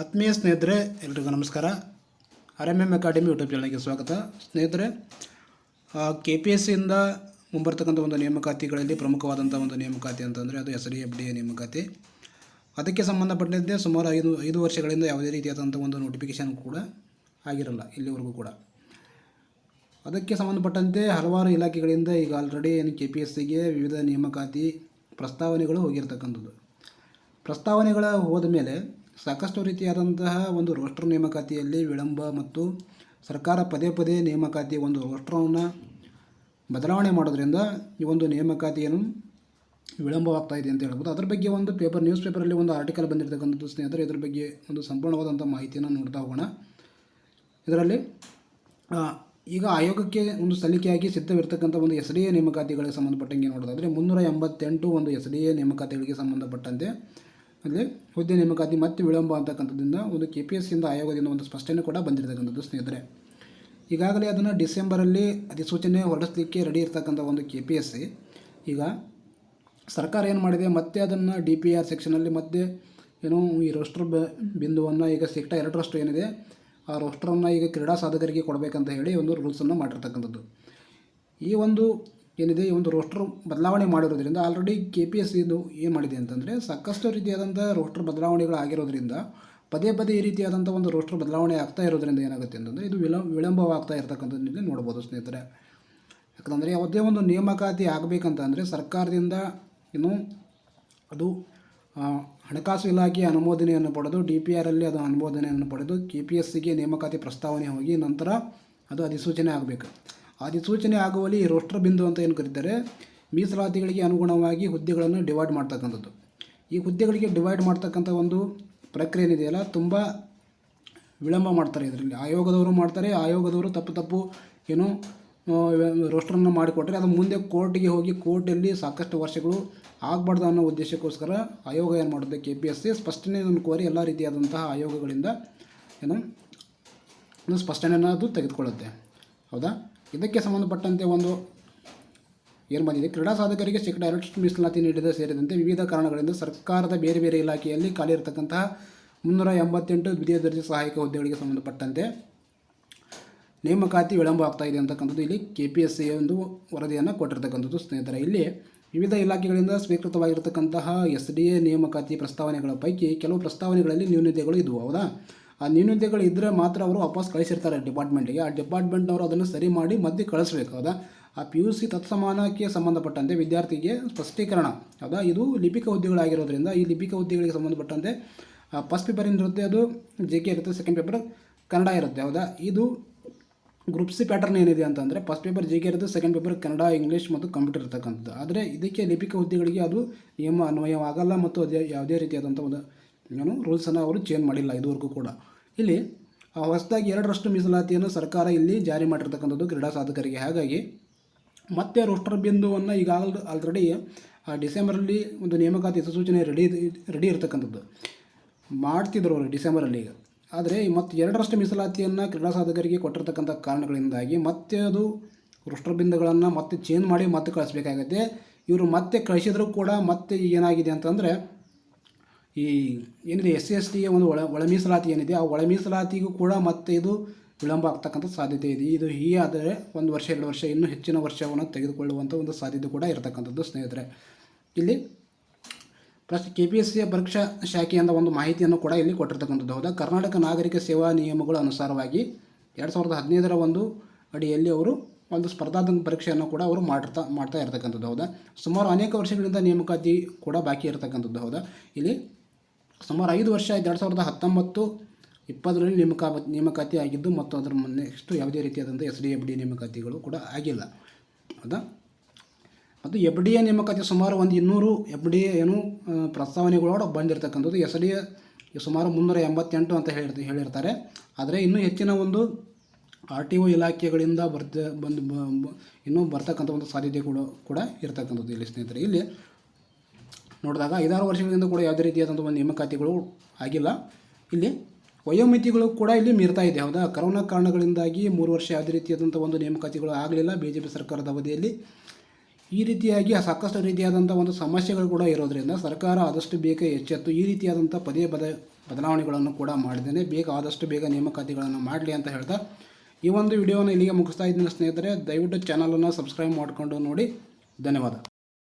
ಆತ್ಮೀಯ ಸ್ನೇಹಿತರೆ, ಎಲ್ರಿಗೂ ನಮಸ್ಕಾರ. R M M academy YouTube ಚಾನಲ್ಗೆ ಸ್ವಾಗತ. ಸ್ನೇಹಿತರೆ ಕೆ ಪಿ ಎಸ್ ಸಿಯಿಂದ ಮುಂಬರ್ತಕ್ಕಂಥ ಒಂದು ನೇಮಕಾತಿಗಳಲ್ಲಿ ಪ್ರಮುಖವಾದಂಥ ಒಂದು ನೇಮಕಾತಿ ಅಂತಂದರೆ ಅದು S D F D A ನೇಮಕಾತಿ. ಅದಕ್ಕೆ ಸಂಬಂಧಪಟ್ಟಂತೆ ಸುಮಾರು ಐದು ಐದು ವರ್ಷಗಳಿಂದ ಯಾವುದೇ ರೀತಿಯಾದಂಥ ಒಂದು ನೋಟಿಫಿಕೇಷನ್ ಕೂಡ ಆಗಿರಲ್ಲ, ಇಲ್ಲಿವರೆಗೂ ಕೂಡ. ಅದಕ್ಕೆ ಸಂಬಂಧಪಟ್ಟಂತೆ ಹಲವಾರು ಇಲಾಖೆಗಳಿಂದ ಈಗ ಆಲ್ರೆಡಿ ಏನು ಕೆ ಪಿ ಎಸ್ ಸಿಗೆ ವಿವಿಧ ನೇಮಕಾತಿ ಪ್ರಸ್ತಾವನೆಗಳು ಹೋಗಿರ್ತಕ್ಕಂಥದ್ದು. ಪ್ರಸ್ತಾವನೆಗಳ ಹೋದ ಮೇಲೆ ಸಾಕಷ್ಟು ರೀತಿಯಾದಂತಹ ಒಂದು ರೋಸ್ಟರ್ ನೇಮಕಾತಿಯಲ್ಲಿ ವಿಳಂಬ ಮತ್ತು ಸರ್ಕಾರ ಪದೇ ಪದೇ ನೇಮಕಾತಿ ಒಂದು ರೋಸ್ಟ್ರವನ್ನು ಬದಲಾವಣೆ ಮಾಡೋದ್ರಿಂದ ಈ ಒಂದು ನೇಮಕಾತಿಯನ್ನು ವಿಳಂಬವಾಗ್ತಾ ಇದೆ ಅಂತ ಹೇಳ್ಬೋದು. ಅದ್ರ ಬಗ್ಗೆ ಒಂದು ಪೇಪರ್ ನ್ಯೂಸ್ ಪೇಪರಲ್ಲಿ ಒಂದು ಆರ್ಟಿಕಲ್ ಬಂದಿರತಕ್ಕಂಥದ್ದು ಸ್ನೇಹಿತರೆ, ಇದ್ರ ಬಗ್ಗೆ ಒಂದು ಸಂಪೂರ್ಣವಾದಂಥ ಮಾಹಿತಿಯನ್ನು ನೋಡ್ತಾ ಹೋಗೋಣ. ಇದರಲ್ಲಿ ಈಗ ಆಯೋಗಕ್ಕೆ ಒಂದು ಸಲ್ಲಿಕೆಯಾಗಿ ಸಿದ್ಧವಿರ್ತಕ್ಕಂಥ ಒಂದು ಎಸ್ ಡಿ ಎ ನೇಮಕಾತಿಗಳಿಗೆ ಸಂಬಂಧಪಟ್ಟಂಗೆ ನೋಡೋದಾದರೆ ಮುನ್ನೂರ ಎಂಬತ್ತೆಂಟು ಒಂದು ಎಸ್ ಡಿ ಎ ನೇಮಕಾತಿಗಳಿಗೆ ಸಂಬಂಧಪಟ್ಟಂತೆ ಅಲ್ಲಿ ಹುದ್ದೆ ನೇಮಕಾತಿ ಮತ್ತೆ ವಿಳಂಬ ಅಂತಕ್ಕಂಥದ್ದಿಂದ ಒಂದು ಕೆ ಪಿ ಎಸ್ ಸಿಯಿಂದ ಆಯೋಗದಿಂದ ಒಂದು ಸ್ಪಷ್ಟನೆ ಕೂಡ ಬಂದಿರತಕ್ಕಂಥದ್ದು, ಸ್ನೇಹಿತರೆ. ಈಗಾಗಲೇ ಅದನ್ನು ಡಿಸೆಂಬರಲ್ಲಿ ಅಧಿಸೂಚನೆ ಹೊರಡಿಸಲಿಕ್ಕೆ ರೆಡಿ ಇರ್ತಕ್ಕಂಥ ಒಂದು ಕೆ ಪಿ ಎಸ್ ಸಿ ಈಗ ಸರ್ಕಾರ ಏನು ಮಾಡಿದೆ, ಮತ್ತೆ ಅದನ್ನು ಡಿ ಪಿ ಆರ್ ಸೆಕ್ಷನಲ್ಲಿ ಮತ್ತೆ ಏನು ಈ ರೋಸ್ಟರ್ ಬ, ಬಿಂದುವನ್ನು ಈಗ ಸೆಕ್ಟ ಎರಡರಷ್ಟು ಏನಿದೆ, ಆ ರೋಸ್ಟರನ್ನು ಈಗ ಕ್ರೀಡಾ ಸಾಧಕರಿಗೆ ಕೊಡಬೇಕಂತ ಹೇಳಿ ಒಂದು ರೂಲ್ಸನ್ನು ಮಾಡಿರ್ತಕ್ಕಂಥದ್ದು. ಈ ಒಂದು ಏನಿದೆ, ಈ ಒಂದು ರೋಸ್ಟರ್ ಬದಲಾವಣೆ ಮಾಡಿರೋದ್ರಿಂದ ಆಲ್ರೆಡಿ ಕೆ ಪಿ ಎಸ್ ಇದು ಏನು ಮಾಡಿದೆ ಅಂತಂದರೆ ಸಾಕಷ್ಟು ರೀತಿಯಾದಂಥ ರೋಸ್ಟರ್ ಬದಲಾವಣೆಗಳು ಆಗಿರೋದ್ರಿಂದ, ಪದೇ ಪದೇ ಈ ರೀತಿಯಾದಂಥ ಒಂದು ರೋಸ್ಟರ್ ಬದಲಾವಣೆ ಆಗ್ತಾ ಇರೋದ್ರಿಂದ ಏನಾಗುತ್ತೆ ಅಂತಂದರೆ ಇದು ವಿಳಂ ವಿಳಂಬವಾಗ್ತಾ ಇರ್ತಕ್ಕಂಥದ್ದು ನೋಡ್ಬೋದು ಸ್ನೇಹಿತರೆ. ಯಾಕಂದರೆ ಯಾವುದೇ ಒಂದು ನೇಮಕಾತಿ ಆಗಬೇಕಂತ ಅಂದರೆ ಸರ್ಕಾರದಿಂದ ಏನು ಅದು ಹಣಕಾಸು ಇಲಾಖೆಯ ಅನುಮೋದನೆಯನ್ನು ಪಡೆದು ಡಿ ಪಿ ಆರಲ್ಲಿ ಅದು ಅನುಮೋದನೆಯನ್ನು ಪಡೆದು ಕೆ ಪಿ ಎಸ್ ಸಿಗೆ ನೇಮಕಾತಿ ಪ್ರಸ್ತಾವನೆ ಹೋಗಿ ನಂತರ ಅದು ಅಧಿಸೂಚನೆ ಆಗಬೇಕು. ಅಧಿಸೂಚನೆ ಆಗುವಲ್ಲಿ ರೋಸ್ಟರ್ ಬಿಂದು ಅಂತ ಏನು ಕರೀತಾರೆ? ಮೀಸಲಾತಿಗಳಿಗೆ ಅನುಗುಣವಾಗಿ ಹುದ್ದೆಗಳನ್ನು ಡಿವೈಡ್ ಮಾಡ್ತಕ್ಕಂಥದ್ದು. ಈ ಹುದ್ದೆಗಳಿಗೆ ಡಿವೈಡ್ ಮಾಡ್ತಕ್ಕಂಥ ಒಂದು ಪ್ರಕ್ರಿಯೆ ಏನಿದೆಯಲ್ಲ, ತುಂಬ ವಿಳಂಬ ಮಾಡ್ತಾರೆ ಇದರಲ್ಲಿ. ಆಯೋಗದವರು ಮಾಡ್ತಾರೆ, ಆಯೋಗದವರು ತಪ್ಪು ತಪ್ಪು ಏನು ರೋಸ್ಟರನ್ನು ಮಾಡಿಕೊಟ್ರೆ ಅದು ಮುಂದೆ ಕೋರ್ಟಿಗೆ ಹೋಗಿ ಕೋರ್ಟಲ್ಲಿ ಸಾಕಷ್ಟು ವರ್ಷಗಳು ಆಗಬಾರ್ದು ಅನ್ನೋ ಉದ್ದೇಶಕ್ಕೋಸ್ಕರ ಆಯೋಗ ಏನು ಮಾಡುತ್ತೆ? ಕೆ ಪಿ ಎಸ್ ಸಿ ಸ್ಪಷ್ಟನೆಯನ್ನು ಕೋರಿ ಎಲ್ಲ ರೀತಿಯಾದಂತಹ ಆಯೋಗಗಳಿಂದ ಏನು, ಸ್ಪಷ್ಟನೆಯನ್ನು ಅದು ತೆಗೆದುಕೊಳ್ಳುತ್ತೆ. ಹೌದಾ? ಇದಕ್ಕೆ ಸಂಬಂಧಪಟ್ಟಂತೆ ಒಂದು ಏನು ಬಂದಿದೆ? ಕ್ರೀಡಾ ಸಾಧಕರಿಗೆ ಶೇಕಡ ಎರಡಷ್ಟು ಮೀಸಲಾತಿ ನೀಡಿದ ಸೇರಿದಂತೆ ವಿವಿಧ ಕಾರಣಗಳಿಂದ ಸರ್ಕಾರದ ಬೇರೆ ಬೇರೆ ಇಲಾಖೆಯಲ್ಲಿ ಖಾಲಿ ಇರತಕ್ಕಂತಹ ಮುನ್ನೂರ ಎಂಬತ್ತೆಂಟು ದ್ವಿತೀಯ ದರ್ಜೆ ಸಹಾಯಕ ಹುದ್ದೆಗಳಿಗೆ ಸಂಬಂಧಪಟ್ಟಂತೆ ನೇಮಕಾತಿ ವಿಳಂಬ ಆಗ್ತಾ ಇದೆ ಅಂತಕ್ಕಂಥದ್ದು. ಇಲ್ಲಿ ಕೆ ಪಿ ಎಸ್ ಸಿ ಒಂದು ವರದಿಯನ್ನು ಕೊಟ್ಟಿರ್ತಕ್ಕಂಥದ್ದು ಸ್ನೇಹಿತರೆ. ಇಲ್ಲಿ ವಿವಿಧ ಇಲಾಖೆಗಳಿಂದ ಸ್ವೀಕೃತವಾಗಿರತಕ್ಕಂತಹ ಎಸ್ ಡಿ ಎ ನೇಮಕಾತಿ ಪ್ರಸ್ತಾವನೆಗಳ ಪೈಕಿ ಕೆಲವು ಪ್ರಸ್ತಾವನೆಗಳಲ್ಲಿ ನ್ಯೂನತೆಗಳು ಇದ್ವು. ಹೌದಾ? ಆ ನ್ಯೂನತೆಗಳು ಇದ್ದರೆ ಮಾತ್ರ ಅವರು ವಾಪಸ್ ಕಳಿಸಿರ್ತಾರೆ ಡಿಪಾರ್ಟ್ಮೆಂಟಿಗೆ. ಆ ಡಿಪಾರ್ಟ್ಮೆಂಟ್ನವರು ಅದನ್ನು ಸರಿ ಮಾಡಿ ಮತ್ತೆ ಕಳಿಸ್ಬೇಕು. ಹೌದಾ? ಆ ಪಿ ಯು ಸಿ ತತ್ಸಮಾನಕ್ಕೆ ಸಂಬಂಧಪಟ್ಟಂತೆ ವಿದ್ಯಾರ್ಥಿಗೆ ಸ್ಪಷ್ಟೀಕರಣ. ಹೌದಾ? ಇದು ಲಿಪಿಕ ಹುದ್ದೆಗಳಾಗಿರೋದ್ರಿಂದ ಈ ಲಿಪಿಕ ಹುದ್ದೆಗಳಿಗೆ ಸಂಬಂಧಪಟ್ಟಂತೆ ಫಸ್ಟ್ ಪೇಪರ್ ಏನಿರುತ್ತೆ ಅದು ಜೆ ಕೆ ಇರುತ್ತೆ ಸೆಕೆಂಡ್ ಪೇಪರ್ ಕನ್ನಡ ಇರುತ್ತೆ. ಹೌದಾ? ಇದು ಗ್ರೂಪ್ ಸಿ ಪ್ಯಾಟರ್ನ್ ಏನಿದೆ ಅಂತಂದರೆ ಫಸ್ಟ್ ಪೇಪರ್ ಜಿ ಕೆ ಇರುತ್ತೆ ಸೆಕೆಂಡ್ ಪೇಪರ್ ಕನ್ನಡ ಇಂಗ್ಲೀಷ್ ಮತ್ತು ಕಂಪ್ಯೂಟರ್ ಇರ್ತಕ್ಕಂಥದ್ದು. ಆದರೆ ಇದಕ್ಕೆ ಲಿಪಿಕ ಹುದ್ದೆಗಳಿಗೆ ಅದು ನಿಯಮ ಅನ್ವಯವಾಗಲ್ಲ ಮತ್ತು ಅದೇ ಯಾವುದೇ ರೀತಿಯಾದಂಥ ಒಂದು ಏನು? ರೂಲ್ಸನ್ನು ಅವರು ಚೇಂಜ್ ಮಾಡಿಲ್ಲ ಇದುವರೆಗೂ ಕೂಡ. ಇಲ್ಲಿ ಹೊಸದಾಗಿ ಎರಡರಷ್ಟು ಮೀಸಲಾತಿಯನ್ನು ಸರ್ಕಾರ ಇಲ್ಲಿ ಜಾರಿ ಮಾಡಿರ್ತಕ್ಕಂಥದ್ದು ಕ್ರೀಡಾ ಸಾಧಕರಿಗೆ. ಹಾಗಾಗಿ, ಮತ್ತೆ ರೋಸ್ಟರ್ ಬಿಂದುವನ್ನು ಈಗಾಗಲೇ ಆಲ್ರೆಡಿ ಡಿಸೆಂಬರಲ್ಲಿ ಒಂದು ನೇಮಕಾತಿ ಸೂಚನೆ ರೆಡಿ ರೆಡಿ ಇರತಕ್ಕಂಥದ್ದು. ಮಾಡ್ತಿದ್ರು ಅವರು ಡಿಸೆಂಬರಲ್ಲಿ ಈಗ. ಆದರೆ ಮತ್ತು ಎರಡರಷ್ಟು ಮೀಸಲಾತಿಯನ್ನು ಕ್ರೀಡಾ ಸಾಧಕರಿಗೆ ಕೊಟ್ಟಿರ್ತಕ್ಕಂಥ ಕಾರಣಗಳಿಂದಾಗಿ ಮತ್ತೆ ಅದು ಬಿಂದುಗಳನ್ನು ಮತ್ತೆ ಚೇಂಜ್ ಮಾಡಿ ಮತ್ತೆ ಕಳಿಸ್ಬೇಕಾಗತ್ತೆ. ಇವರು ಮತ್ತೆ ಕಳಿಸಿದ್ರು ಕೂಡ ಮತ್ತೆ ಏನಾಗಿದೆ ಅಂತಂದರೆ ಈ ಏನಿದೆ ಎಸ್ ಸಿ ಎಸ್ ಟಿಗೆ ಒಂದು ಒಳ ಒಳ ಮೀಸಲಾತಿ ಏನಿದೆ, ಆ ಒಳ ಮೀಸಲಾತಿಗೂ ಕೂಡ ಮತ್ತೆ ಇದು ವಿಳಂಬ ಆಗ್ತಕ್ಕಂಥ ಸಾಧ್ಯತೆ ಇದೆ. ಇದು ಈ ಆದರೆ ಒಂದು ವರ್ಷ, ಎರಡು ವರ್ಷ, ಇನ್ನೂ ಹೆಚ್ಚಿನ ವರ್ಷವನ್ನು ತೆಗೆದುಕೊಳ್ಳುವಂಥ ಒಂದು ಸಾಧ್ಯತೆ ಕೂಡ ಇರತಕ್ಕಂಥದ್ದು, ಸ್ನೇಹಿತರೆ. ಇಲ್ಲಿ ಪ್ಲಸ್ ಕೆ ಪಿ ಎಸ್ ಸಿಯ ಪರೀಕ್ಷಾ ಶಾಖೆಯಿಂದ ಒಂದು ಮಾಹಿತಿಯನ್ನು ಕೂಡ ಇಲ್ಲಿ ಕೊಟ್ಟಿರ್ತಕ್ಕಂಥದ್ದು. ಹೌದಾ? ಕರ್ನಾಟಕ ನಾಗರಿಕ ಸೇವಾ ನಿಯಮಗಳ ಅನುಸಾರವಾಗಿ ಎರಡು ಸಾವಿರದ ಹದಿನೈದರ ಒಂದು ಅಡಿಯಲ್ಲಿ ಅವರು ಒಂದು ಸ್ಪರ್ಧಾತ್ಮಕ ಪರೀಕ್ಷೆಯನ್ನು ಕೂಡ ಅವರು ಮಾಡ್ತಾ ಮಾಡ್ತಾ ಇರ್ತಕ್ಕಂಥದ್ದು. ಹೌದಾ? ಸುಮಾರು ಅನೇಕ ವರ್ಷಗಳಿಂದ ನೇಮಕಾತಿ ಕೂಡ ಬಾಕಿ ಇರತಕ್ಕಂಥದ್ದು. ಹೌದಾ? ಇಲ್ಲಿ ಸುಮಾರು ಐದು ವರ್ಷ ಆಯಿತು, ಎರಡು ಸಾವಿರದ ಹತ್ತೊಂಬತ್ತು ಇಪ್ಪತ್ತರಲ್ಲಿ ನೇಮಕ ನೇಮಕಾತಿ ಆಗಿದ್ದು ಮತ್ತು ಅದರ ನೆಕ್ಸ್ಟು ಯಾವುದೇ ರೀತಿಯಾದಂಥ ಎಸ್ ಡಿ ಎಫ್ ಡಿ ನೇಮಕಾತಿಗಳು ಕೂಡ ಆಗಿಲ್ಲ. ಹೌದಾ? ಮತ್ತು ಎಫ್ ಡಿ ಎ ನೇಮಕಾತಿ ಸುಮಾರು ಒಂದು ಇನ್ನೂರು ಎಫ್ ಡಿ ಎ ಏನು ಪ್ರಸ್ತಾವನೆಗಳೋಡ ಬಂದಿರತಕ್ಕಂಥದ್ದು. ಎಸ್ ಡಿ ಎ ಸುಮಾರು ಮುನ್ನೂರ ಎಂಬತ್ತೆಂಟು ಅಂತ ಹೇಳಿರ್ತ, ಹೇಳಿರ್ತಾರೆ. ಆದರೆ ಇನ್ನೂ ಹೆಚ್ಚಿನ ಒಂದು ಆರ್ ಟಿ ಒ ಇಲಾಖೆಗಳಿಂದ ಬರ್ತ ಬಂದು ಇನ್ನೂ ಬರ್ತಕ್ಕಂಥ ಒಂದು ಸಾಧ್ಯತೆ ಕೂಡ ಕೂಡ ಇರತಕ್ಕಂಥದ್ದು ಇಲ್ಲಿ ಸ್ನೇಹಿತರೆ. ಇಲ್ಲಿ ನೋಡಿದಾಗ ಐದಾರು ವರ್ಷಗಳಿಂದ ಕೂಡ ಯಾವುದೇ ರೀತಿಯಾದಂಥ ಒಂದು ನೇಮಕಾತಿಗಳು ಆಗಿಲ್ಲ. ಇಲ್ಲಿ ವಯೋಮಿತಿಗಳು ಕೂಡ ಇಲ್ಲಿ ಮೀರ್ತಾ ಇದೆ. ಹೌದಾ? ಕರೋನಾ ಕಾರಣಗಳಿಂದಾಗಿ ಮೂರು ವರ್ಷ ಯಾವುದೇ ರೀತಿಯಾದಂಥ ಒಂದು ನೇಮಕಾತಿಗಳು ಆಗಲಿಲ್ಲ ಬಿ ಜೆ ಪಿ ಸರ್ಕಾರದ ಅವಧಿಯಲ್ಲಿ. ಈ ರೀತಿಯಾಗಿ ಸಾಕಷ್ಟು ರೀತಿಯಾದಂಥ ಒಂದು ಸಮಸ್ಯೆಗಳು ಕೂಡ ಇರೋದರಿಂದ ಸರ್ಕಾರ ಆದಷ್ಟು ಬೇಗ ಎಚ್ಚೆತ್ತು, ಈ ರೀತಿಯಾದಂಥ ಪದೇ ಪದ ಬದಲಾವಣೆಗಳನ್ನು ಕೂಡ ಮಾಡಿದ್ದೇನೆ. ಬೇಗ ಆದಷ್ಟು ಬೇಗ ನೇಮಕಾತಿಗಳನ್ನು ಮಾಡಲಿ ಅಂತ ಹೇಳ್ತಾ ಈ ಒಂದು ವಿಡಿಯೋವನ್ನು ಇಲ್ಲಿಗೆ ಮುಗಿಸ್ತಾ ಇದ್ದೀನಿ ಸ್ನೇಹಿತರೆ. ದಯವಿಟ್ಟು ಚಾನಲನ್ನು ಸಬ್ಸ್ಕ್ರೈಬ್ ಮಾಡಿಕೊಂಡು ನೋಡಿ. ಧನ್ಯವಾದ.